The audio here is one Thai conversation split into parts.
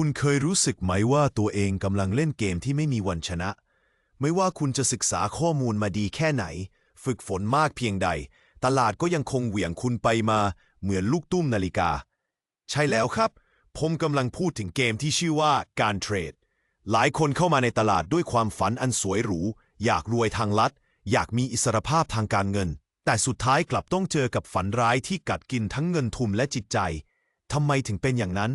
คุณเคยรู้สึกไหมว่าตัวเองกำลังเล่นเกมที่ไม่มีวันชนะ ไม่ว่าคุณจะศึกษาข้อมูลมาดีแค่ไหน ฝึกฝนมากเพียงใด ตลาดก็ยังคงเหวี่ยงคุณไปมาเหมือนลูกตุ้มนาฬิกา ใช่แล้วครับ ผมกำลังพูดถึงเกมที่ชื่อว่าการเทรด หลายคนเข้ามาในตลาดด้วยความฝันอันสวยหรู อยากรวยทางลัด อยากมีอิสรภาพทางการเงิน แต่สุดท้ายกลับต้องเจอกับฝันร้ายที่กัดกินทั้งเงินทุนและจิตใจทำไมถึงเป็นอย่างนั้น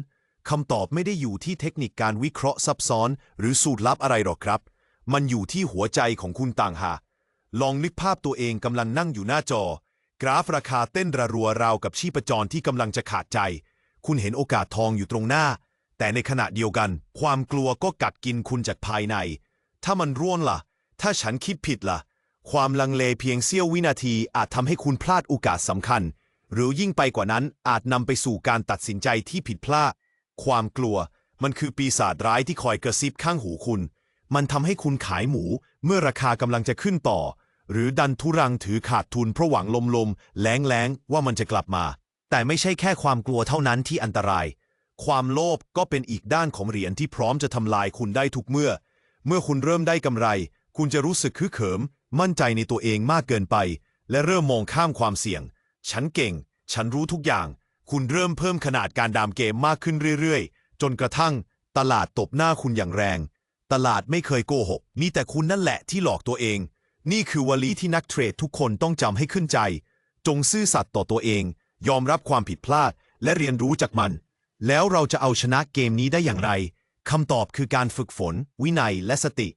คำตอบไม่ได้อยู่ที่เทคนิคการวิเคราะห์ซับซ้อน หรือสูตรลับอะไรหรอกครับ มันอยู่ที่หัวใจของคุณต่างหากลองนึกภาพตัวเองกำลังนั่งอยู่หน้าจอ กราฟราคาเต้นระรัวราวกับชีพจรที่กำลังจะขาดใจ คุณเห็นโอกาสทองอยู่ตรงหน้า แต่ในขณะเดียวกัน ความกลัวก็กัดกินคุณจากภายใน ถ้ามันร่วงล่ะ ถ้าฉันคิดผิดล่ะ ความลังเลเพียงเสี้ยววินาทีอาจทำให้คุณพลาดโอกาสสำคัญ หรือยิ่งไปกว่านั้นอาจนำไปสู่การตัดสินใจที่ผิดพลาด ความกลัว มันคือปีศาจร้ายที่คอยกระซิบข้างหูคุณ มันทำให้คุณขายหมู เมื่อราคากำลังจะขึ้นต่อ หรือดันทุรังถือขาดทุนเพราะหวังลมๆแล้งๆ ว่ามันจะกลับมา แต่ไม่ใช่แค่ความกลัวเท่านั้นที่อันตราย ความโลภก็เป็นอีกด้านของเหรียญที่พร้อมจะทำลายคุณได้ทุกเมื่อ เมื่อคุณเริ่มได้กำไร คุณจะรู้สึกคึกเขิม มั่นใจในตัวเองมากเกินไป และเริ่มมองข้ามความเสี่ยง ฉันเก่ง ฉันรู้ทุกอย่าง คุณเริ่มเพิ่มขนาดการดามเกมมากขึ้นเรื่อยๆ จนกระทั่ง ตลาดตบหน้าคุณอย่างแรง ตลาดไม่เคยโกหก มีแต่คุณนั่นแหละที่หลอกตัวเอง นี่คือวลีที่นักเทรดทุกคนต้องจำให้ขึ้นใจ จงซื่อสัตย์ต่อตัวเอง ยอมรับความผิดพลาด และเรียนรู้จากมัน แล้วเราจะเอาชนะเกมนี้ได้อย่างไรคำตอบคือการฝึกฝน วินัยและสติ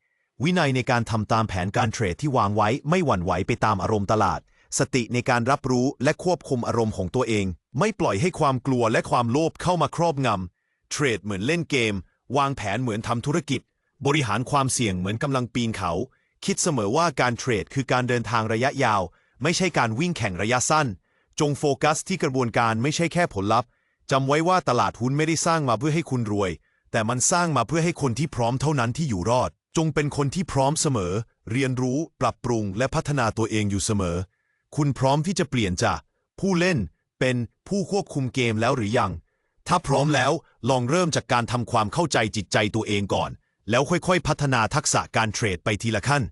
วินัยในการทำตามแผนการเทรดที่วางไว้ไม่หวั่นไหวไปตามอารมณ์ตลาด สติในการรับรู้และควบคุมอารมณ์ของตัวเอง ไม่ปล่อยให้ความกลัวและความโลภเข้ามาครอบงำเทรดเหมือนเล่นเกม วางแผนเหมือนทำธุรกิจ บริหารความเสี่ยงเหมือนกำลังปีนเขา คิดเสมอว่าการเทรดคือการเดินทางระยะยาว ไม่ใช่การวิ่งแข่งระยะสั้น จงโฟกัสที่กระบวนการไม่ใช่แค่ผลลัพธ์จำไว้ว่าตลาดหุ้นไม่ได้สร้างมาเพื่อให้คุณรวย แต่มันสร้างมาเพื่อให้คนที่พร้อมเท่านั้นที่อยู่รอด จงเป็นคนที่พร้อมเสมอ เรียนรู้ ปรับปรุง และพัฒนาตัวเองอยู่เสมอ คุณพร้อมที่จะเปลี่ยนจากผู้เล่นเป็นผู้ควบคุมเกมแล้วหรือยัง ถ้าพร้อมแล้วลองเริ่มจากการทำความเข้าใจจิตใจตัวเองก่อน แล้วค่อยๆ พัฒนาทักษะการเทรดไปทีละขั้น